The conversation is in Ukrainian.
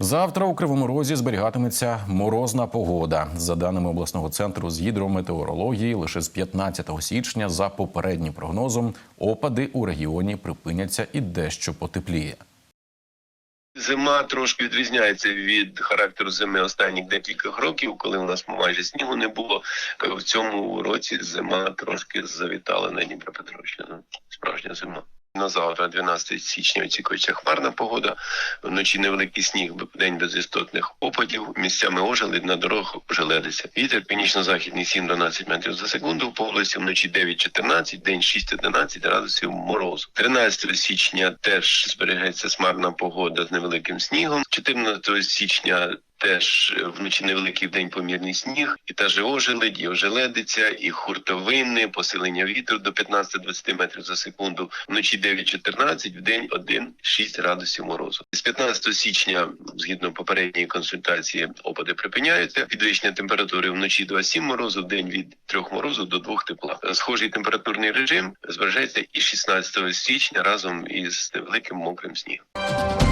Завтра у Кривому Розі зберігатиметься морозна погода. За даними обласного центру з гідрометеорології, лише з 15 січня, за попереднім прогнозом, опади у регіоні припиняться і дещо потепліє. Зима трошки відрізняється від характеру зими останніх декілька років, коли у нас майже снігу не було. В цьому році зима трошки завітала на Дніпропетровщину. Справжня зима. На завтра, 12 січня, очікується хмарна погода. Вночі невеликий сніг, день без істотних опадів. Місцями ожеледь на дорогах ожеледиться. Вітер північно-західний 7-12 метрів за секунду. По області вночі 9-14, день 6-11 градусів морозу. 13 січня теж зберігається хмарна погода з невеликим снігом. 14 січня Теж вночі невеликий день помірний сніг, і та же ожеледь, і ожеледиця, і хуртовини, посилення вітру до 15-20 метрів за секунду. Вночі 9-14, в день 1-6 градусів морозу. З 15 січня, згідно попередньої консультації, опади припиняються. Підвищення температури вночі 2-7 морозу, в день від 3 морозу до 2 тепла. Схожий температурний режим збережеться і 16 січня разом із невеликим мокрим снігом.